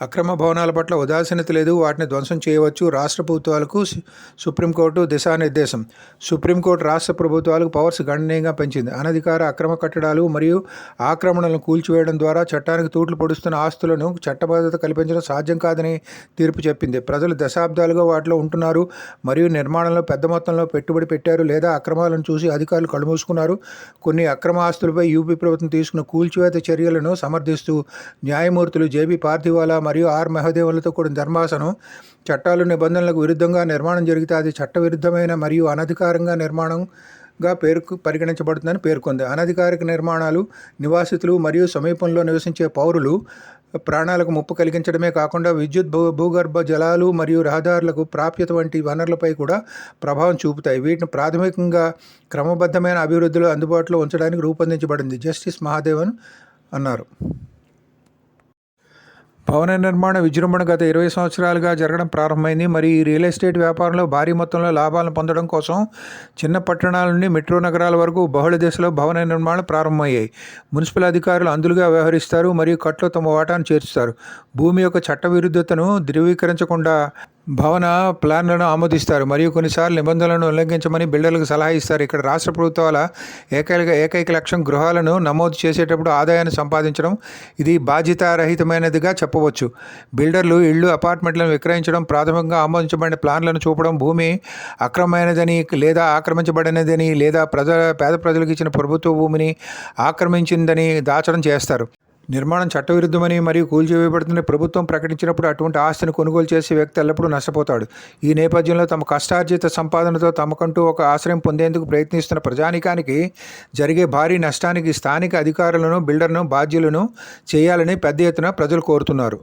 అక్రమ భవనాల పట్ల ఉదాసీనత లేదు వాటిని ధ్వంసం చేయవచ్చు రాష్ట్ర ప్రభుత్వాలకు సుప్రీంకోర్టు దిశానిర్దేశం. సుప్రీంకోర్టు రాష్ట్ర ప్రభుత్వాలకు పవర్స్ గణనీయంగా పెంచింది. అనధికార అక్రమ కట్టడాలు మరియు ఆక్రమణలను కూల్చివేయడం ద్వారా చట్టానికి తూట్లు పొడుస్తున్న ఆస్తులను చట్టబద్ధత కల్పించడం సాధ్యం కాదని తీర్పు చెప్పింది. ప్రజలు దశాబ్దాలుగా వాటిలో ఉంటున్నారు మరియు నిర్మాణంలో పెద్ద మొత్తంలో పెట్టుబడి పెట్టారు లేదా అక్రమాలను చూసి అధికారులు కడుమూసుకున్నారు కొన్ని అక్రమ ఆస్తులపై యూపీ ప్రభుత్వం తీసుకున్న కూల్చివేత చర్యలను సమర్థిస్తూ న్యాయమూర్తులు జేబీ పార్థివాలా మరియు ఆర్ మహదేవులతో కూడిన ధర్మాసనం చట్టాలు నిబంధనలకు విరుద్ధంగా నిర్మాణం జరిగితే అది చట్టవిరుద్ధమైన మరియు అనధికారంగా నిర్మాణంగా పేరుకు పరిగణించబడుతుందని పేర్కొంది. అనధికారిక నిర్మాణాలు నివాసితులు మరియు సమీపంలో నివసించే పౌరులు ప్రాణాలకు ముప్పు కలిగించడమే కాకుండా విద్యుత్ భూ భూగర్భ జలాలు మరియు రహదారులకు ప్రాప్యత వంటి వనరులపై కూడా ప్రభావం చూపుతాయి. వీటిని ప్రాథమికంగా క్రమబద్ధమైన అభివృద్ధిలో అందుబాటులో ఉంచడానికి రూపొందించబడింది. జస్టిస్ మహాదేవన్ అన్నారు. భవన నిర్మాణ విజృంభణ గత ఇరవై సంవత్సరాలుగా జరగడం ప్రారంభమైంది. మరి ఈ రియల్ ఎస్టేట్ వ్యాపారంలో భారీ మొత్తంలో లాభాలను పొందడం కోసం చిన్న పట్టణాల నుండి మెట్రో నగరాల వరకు బహుళ దశలో భవన నిర్మాణాలు ప్రారంభమయ్యాయి. మున్సిపల్ అధికారులు అందులుగా వ్యవహరిస్తారు మరియు కట్లో తమ వాటాను చేర్చుతారు. భూమి యొక్క చట్టవిరుద్ధతను ధృవీకరించకుండా భవన ప్లాన్లను ఆమోదిస్తారు. మరియు కొన్నిసార్లు నిబంధనలను ఉల్లంఘించమని బిల్డర్లకు సలహా ఇస్తారు. ఇక్కడ రాష్ట్ర ప్రభుత్వాల ఏకైక ఏకైక లక్ష్యం గృహాలను నమోదు చేసేటప్పుడు ఆదాయాన్ని సంపాదించడం. ఇది బాధ్యతారహితమైనదిగా చెప్పవచ్చు. బిల్డర్లు ఇళ్ళు అపార్ట్మెంట్లను విక్రయించడం ప్రాథమికంగా ఆమోదించబడిన ప్లాన్లను చూపడం భూమి అక్రమమైనదని లేదా ఆక్రమించబడినదని లేదా ప్రజ పేద ప్రజలకు ఇచ్చిన ప్రభుత్వ భూమిని ఆక్రమించిందని దాచడం చేస్తారు. నిర్మాణం చట్టవిరుద్ధమని మరియు కూల్చివేయబడుతుందని ప్రభుత్వం ప్రకటించినప్పుడు అటువంటి ఆస్తిని కొనుగోలు చేసే వ్యక్తి ఎల్లప్పుడూ నష్టపోతాడు. ఈ నేపథ్యంలో తమ కష్టార్జిత సంపాదనతో తమకంటూ ఒక ఆశ్రయం పొందేందుకు ప్రయత్నిస్తున్న ప్రజానికానికి జరిగే భారీ నష్టానికి స్థానిక అధికారులను బిల్డర్ను బాధ్యులను చేయాలని పెద్ద ఎత్తున ప్రజలు కోరుతున్నారు.